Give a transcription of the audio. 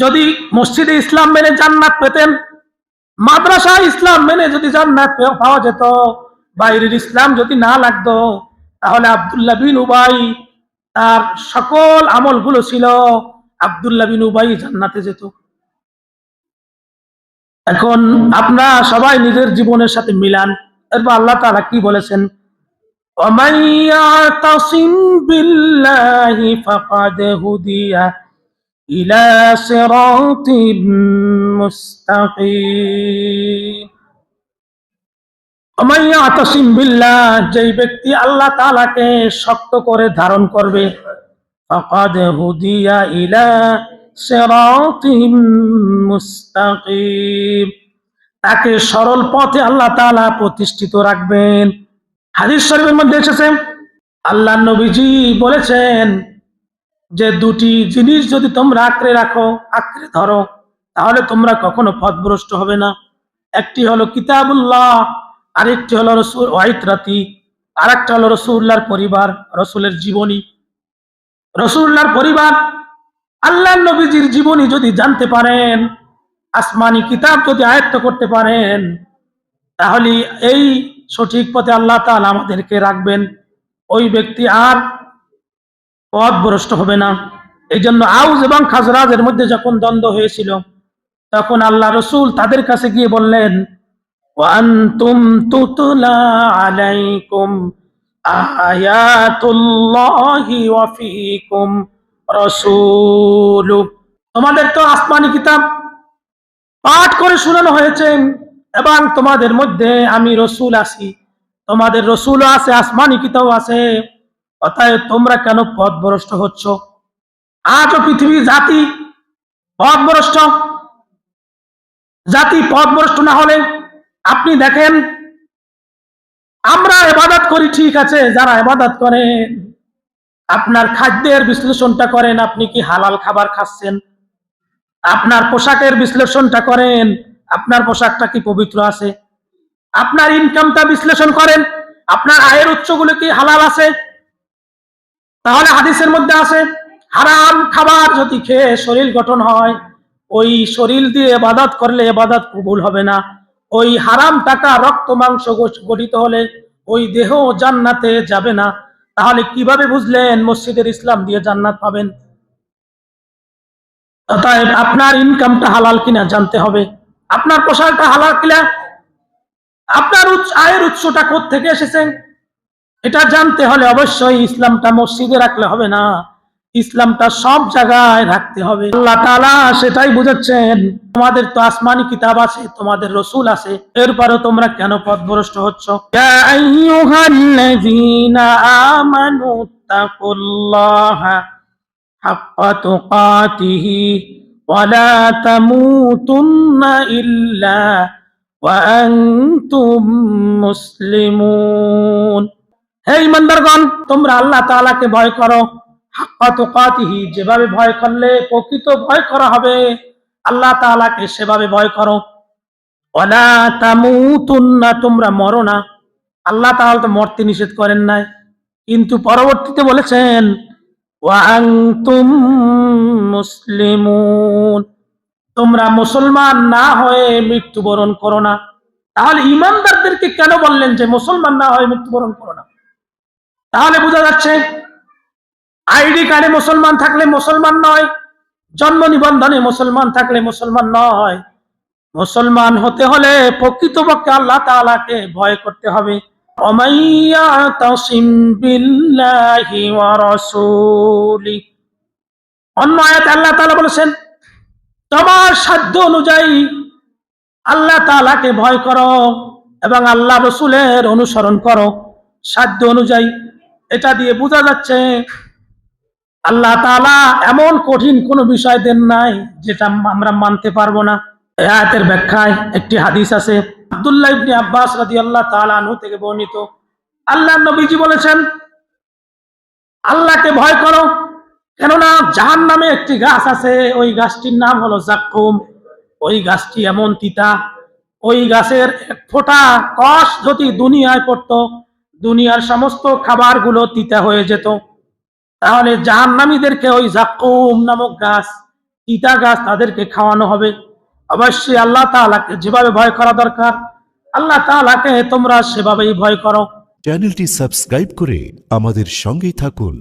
যদি মসজিদে ইসলাম মেনে জান্নাত পেতেন মাদ্রাসা ইসলাম মেনে যদি জান্নাত পাওয়া যেত, বাইরের ইসলাম যদি না লাগতো, তাহলে আবদুল্লাহ বিন উবাই তার সকল আমলগুলো ছিল, আবদুল্লাহ বিন উবাই জান্নাতে যেত। এখন আপনারা সবাই নিজের জীবনের সাথে মিলান। এরপর আল্লাহ তারা কি বলেছেন? অমাইয়া তাসিম বিল্লাহি ফাকাদ হুদিয়া إلى صراط مستقيم ومن يعتصم بالله যেই ব্যক্তি আল্লাহ তাআলাকে শক্ত করে ধারণ করবে فقد هدي إلى صراط মুস্তাকিম তাকে সরল পথে আল্লাহ তাআলা প্রতিষ্ঠিত রাখবেন হাদিস শরীফের মধ্যে এসেছে আল্লাহ নবীজি বলেছেন যে দুটি জিনিস যদি তোমরা আঁকড়ে রাখো, আঁকড়ে ধরো, তাহলে তোমরা কখনো পথভ্রষ্ট হবে না। একটি হলো কিতাবুল্লাহ, আরেকটি হলো রসুল ওয়াইতরাতি আর একটা হলো রসুল্লাহর পরিবার, রসুলের জীবনী। রসুল্লাহর পরিবার আল্লাহ নবীজির জীবনী যদি জানতে পারেন, আসমানি কিতাব যদি আয়ত্ত করতে পারেন, তাহলে এই সঠিক পথে আল্লাহ তাআলা আমাদেরকে রাখবেন। ওই ব্যক্তি আর পথভ্রষ্ট হবে না এই জন্য আউজ এবং খাজরাজের মধ্যে যখন দ্বন্দ্ব হয়েছিল তখন আল্লাহ রসুল তাদের কাছে গিয়ে বললেন وأنتم تتلى عليكم آيات الله وفيكم رسوله তোমাদের তো আসমানি কিতাব পাঠ করে শোনানো হয়েছে এবং তোমাদের মধ্যে আমি রসুল আছি তোমাদের রসুলও আছে আসমানি কিতাব আছে অতএব তোমরা কেন পথভ্রষ্ট হচ্ছ? আজও পৃথিবীর জাতি পথভ্রষ্ট। জাতি পথভ্রষ্ট না হলে আপনি দেখেন, আমরা এবাদত করি, ঠিক আছে, যারা এবাদত করেন। আপনার খাদ্যের বিশ্লেষণটা করেন, আপনি কি হালাল খাবার খাচ্ছেন? আপনার পোশাকের বিশ্লেষণটা করেন, আপনার পোশাকটা কি পবিত্র আছে? আপনার ইনকামটা বিশ্লেষণ করেন, আপনার আয়ের উৎসগুলো কি হালাল আছে? তাহলে হাদিসের মধ্যে আছে, হারাম খাবার যদি খেয়ে শরীর গঠন হয়, ওই শরীর দিয়ে এবাদত করলে এবাদত কবুল হবে না। ওই হারাম টাকা রক্ত, মাংস গঠিত হলে ওই দেহ জান্নাতে যাবে না। তাহলে কীভাবে বুঝলেন মসজিদের ইসলাম দিয়ে জান্নাত পাবেন? আপনার ইনকামটা হালাল কিনা জানতে হবে। আপনার পোশাকটা হালাল কিনা? আপনার আয়ের উৎসটা থেকে এসেছে? এটা জানতে হলে অবশ্যই ইসলামটা মসজিদে রাখলে হবে না। ইসলামটা সব জায়গায় রাখতে হবে। আল্লাহ তাআলা সেটাই বুঝাচ্ছেন। তোমাদের তো আসমানি কিতাব আছে, তোমাদের রসুল আছে। এরপরও তোমরা কেন হচ্ছ? ইল্লা ওয়া আনতুম মুসলিমুন। হে ইমানদারগণ, তোমরা আল্লাহ তাআলাকে ভয় করো। হাক্কা তুকাতিহি, যেভাবে ভয় করলে প্রকৃত ভয় করা হবে। আল্লাহ তাআলাকে সেভাবে ভয় করো। ওয়ালা তামুতুন্না, তোমরা মরো না। আল্লাহ তাআলা তো মরতে নিষেধ করেন নাই। কিন্তু পরবর্তীতে বলেছেন, ওয়া আনতুম মুসলিমুন। তোমরা মুসলমান না হয়ে মৃত্যুবরণ করো না। তাহলে ইমানদারদেরকে কেন বললেন যে মুসলমান না হয়ে মৃত্যুবরণ করো না? তাহলে বোঝা যাচ্ছে আইডি কার্ডে মুসলমান থাকলে মুসলমান নয়, জন্ম নিবন্ধনে মুসলমান থাকলে মুসলমান নয়। মুসলমান হতে হলে প্রকৃতপক্ষে আল্লাহ তাআলাকে ভয় করতে হবে। অন্য আয়াতে আল্লাহ তাআলা বলেছেন, তোমার সাধ্য অনুযায়ী আল্লাহ তাআলাকে ভয় করো এবং আল্লাহ রসুলের অনুসরণ করো। সাধ্য অনুযায়ী এটা দিয়ে বোঝা যাচ্ছে আল্লাহ তাআলা এমন কঠিন কোনো বিষয় দেন নাই যেটা আমরা মানতে পারব না। আয়াতের ব্যাখ্যায় একটি হাদিস আছে, আব্দুল্লাহ ইবনে আব্বাস রাদিয়াল্লাহু তাআলা আনহু থেকে বর্ণিত। আল্লাহ নবীজি বলেছেন, আল্লাহকে ভয় করো, কেননা জাহান নামে একটি গাছ আছে, ওই গাছটির নাম হলো জাক্কুম। ওই গাছটি এমন তিতা, ওই গাছের এক ফোঁটা কষ যদি দুনিয়ায় পড়তো দুনিয়ার সমস্ত খাবারগুলো তিতা হয়ে যেত। তাহলে জাহান্নামীদেরকে ওই জাকুম নামক গাছ, তিতা গাছ তাদেরকে খাওয়ানো হবে। অবশ্যই আল্লাহ তালাকে যেভাবে ভয় করা দরকার, আল্লাহ তালাকে তোমরা সেভাবেই ভয় করো। চ্যানেলটি সাবস্ক্রাইব করে আমাদের সঙ্গেই থাকুন।